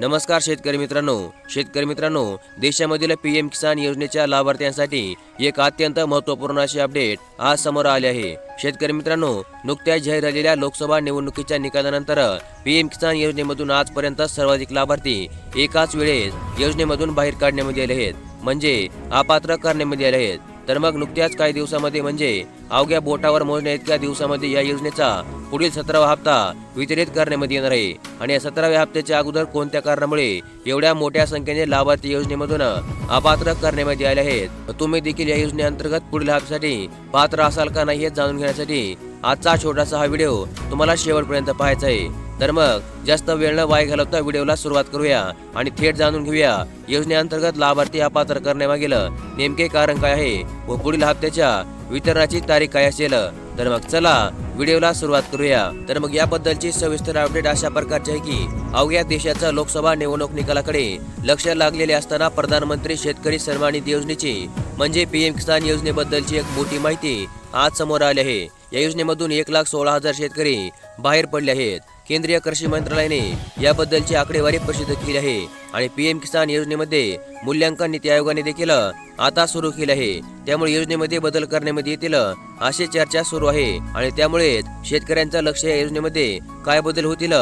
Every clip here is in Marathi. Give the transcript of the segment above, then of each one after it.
नमस्कार शेतकरी मित्रांनो. शेतकरी मित्रांनो देशामधील पी एम किसान योजनेच्या लाभार्थ्यांसाठी एक अत्यंत महत्त्वपूर्ण अशी अपडेट आज समोर आले आहे. शेतकरी मित्रांनो नुकत्याच जाहीर झालेल्या लोकसभा निवडणुकीच्या निकालानंतर पी एम किसान योजनेमधून आजपर्यंत सर्वाधिक लाभार्थी एकाच वेळेस योजनेमधून बाहेर काढण्यामध्ये आले आहेत. म्हणजे अपात्र करण्यामध्ये आले आहेत. तर मग नुकत्याच काही दिवसामध्ये म्हणजे अवघ्या बोटावर मोजण्या इतक्या दिवसामध्ये या योजनेचा पुढील सतरावा हप्ता वितरित करण्यामध्ये येणार आहे. आणि या सतराव्या हप्त्याच्या अगोदर कोणत्या कारणामुळे एवढ्या मोठ्या संख्येने लाभार्थी योजनेमधून अपात्र करण्यामध्ये आले आहेत? तुम्ही देखील या योजनेअंतर्गत पुढील हप्त्यासाठी पात्र असाल का नाही हे जाणून घेण्यासाठी आजचा छोटासा हा व्हिडिओ तुम्हाला शेवटपर्यंत पाहायचा आहे. तर मग जास्त वेळ न वाय घालवता व्हिडिओला सुरुवात करूया आणि थेट जाणून घेऊया. योजनेअंतर्गत लाभार्थी अपात्र करण्यामागील नेमके कारण काय आहे व पुढील हप्त्याच्या वितरणाची तारीख काय असेल? तर मग चला व्हिडिओला सुरुवात करूया. तर मग याबद्दलची सविस्तर अपडेट अशा प्रकारची आहे की अवघ्या देशाच्या लोकसभा निवडणूक निकालाकडे लक्ष लागलेले असताना प्रधानमंत्री शेतकरी सन्मान निधी योजनेची म्हणजे पीएम किसान योजनेबद्दलची एक मोठी माहिती आज समोर आली आहे. या योजनेमधून एक लाख सोळा हजार शेतकरी बाहेर पडले आहेत. केंद्रीय कृषी मंत्रालयाने याबद्दलची आकडेवारी प्रसिद्ध केली आहे आणि पीएम किसान योजनेमध्ये मूल्यांकन नीती आयोगाने देखील आता सुरू केले आहे. त्यामुळे योजनेमध्ये बदल करण्यामध्ये येतील अशी चर्चा सुरू आहे आणि त्यामुळेच शेतकऱ्यांचं लक्ष या योजनेमध्ये काय बदल होतील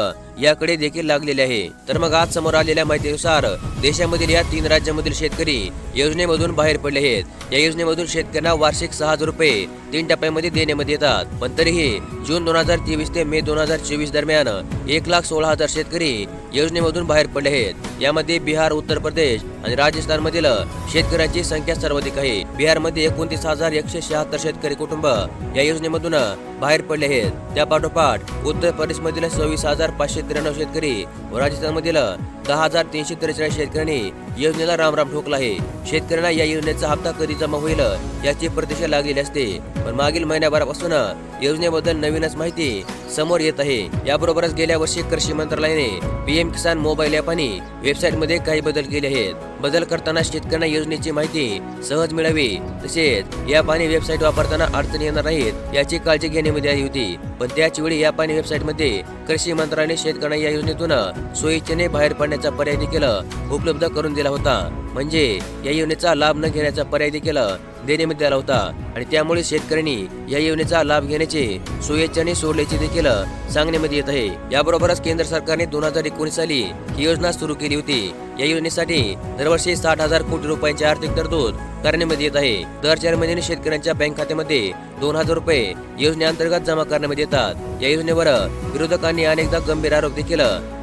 याकडे देखील लागलेले आहे. तर मग आज समोर आलेल्या माहितीनुसार देशामधील या तीन राज्यांमधील शेतकरी योजनेमधून बाहेर पडले आहेत. या योजनेमधून शेतकऱ्यांना वार्षिक सहा हजार रुपये तीन टप्प्यामध्ये देण्यामध्ये येतात. पण तरीही जून दोन हजार तेवीस ते मे दोन हजार चोवीस दरम्यान एक लाख सोळा हजार शेतकरी योजनेमधून बाहेर पडले आहेत. यामध्ये बिहार उत्तर प्रदेश आणि राजस्थान मधील शेतकऱ्यांची संख्या सर्वाधिक आहे. बिहारमध्ये एकोणतीस हजार एकशे शहात्तर शेतकरी कुटुंब या योजनेमधून बाहेर पडले आहेत. त्या पाठोपाठ उत्तर प्रदेशमधील सव्वीस हजार पाचशे त्र्याण्णव शेतकरी व राजस्थानमधील दहा हजार तीनशे त्रेचाळीस शेतकऱ्यांनी योजनेला रामराम ठोकला आहे. शेतकऱ्यांना या योजनेचा हप्ता कधी जमा होईल याची प्रतीक्षा लागलेली असते. पण मागील महिन्याभरापासून योजनेबद्दल नवीनच माहिती समोर येत आहे. याबरोबरच गेल्या वर्षी कृषी मंत्रालयाने पीएम किसान मोबाईल ऍप आणि वेबसाईटमध्ये काही बदल केले आहेत. बदल करताना शेतकऱ्यांना योजनेची माहिती सहज मिळावी तसेच या आणि वेबसाईट वापरताना अडचणी येणार नाहीत याची काळजी घेण्यामध्ये आली होती. पण त्याच वेळी ॲप आणि वेबसाईटमध्ये कृषी मंत्रालयाने शेतकऱ्यांना या योजनेतून सोयीच्छेने बाहेर पडण्याचा पर्याय देखील उपलब्ध करून दिला होता. म्हणजे या योजनेचा लाभ न घेण्याचा पर्याय देखील देण्यामध्ये आला होता. आणि त्यामुळे शेतकऱ्यांनी या योजनेचा लाभ घेण्याचे सुयेच्छाने सोडल्याचे देखील सांगण्यामध्ये येत आहे. याबरोबरच केंद्र सरकारने दोन हजार एकोणीस साली ही योजना सुरू केली होती. या योजनेसाठी दरवर्षी साठ हजार कोटी रुपयांची आर्थिक तरतूद करण्यामध्ये येत आहे. दर चार महिन्याने शेतकऱ्यांच्या बँक खात्यामध्ये दोन हजार रुपये योजनेअंतर्गत जमा करण्यामध्ये येतात. या योजनेवर विरोधकांनी अनेकदा गंभीर आरोप देखील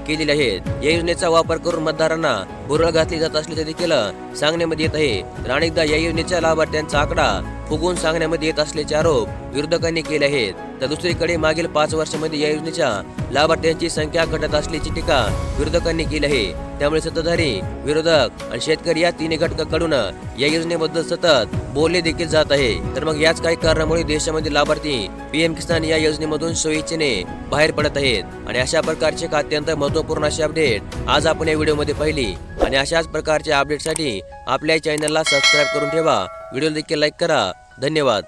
केलेले आहेत. या योजनेचा वापर करून मतदारांना भुरळ घातली जात असल्याचे देखील सांगण्यामध्ये येत आहे. तर अनेकदा या योजनेच्या लाभार्थ्यांचा आकडा फुगवून सांगण्यामध्ये येत असल्याचे आरोप विरोधकांनी केले आहेत. तर दुसरीकडे मागील पाच वर्षामध्ये या योजनेच्या लाभार्थ्यांची संख्या घटत असल्याची टीका विरोधकांनी केली आहे. त्यामुळे सत्ताधारी विरोधक आणि शेतकरी या तिन्ही घटकाकडून या योजनेबद्दल सतत बोलले देखील जात आहे. तर मग याच काही कारणामुळे देशामध्ये लाभार्थी पीएम किसान या योजनेमधून सोयीच्छेने बाहेर पडत आहेत. आणि अशा प्रकारचे अत्यंत महत्त्वपूर्ण अशी अपडेट आज आपण या व्हिडिओमध्ये पाहिली. आणि अशाच प्रकारच्या अपडेटसाठी आपल्या चॅनलला सबस्क्राईब करून ठेवा. व्हिडिओ देखील लाईक करा. धन्यवाद.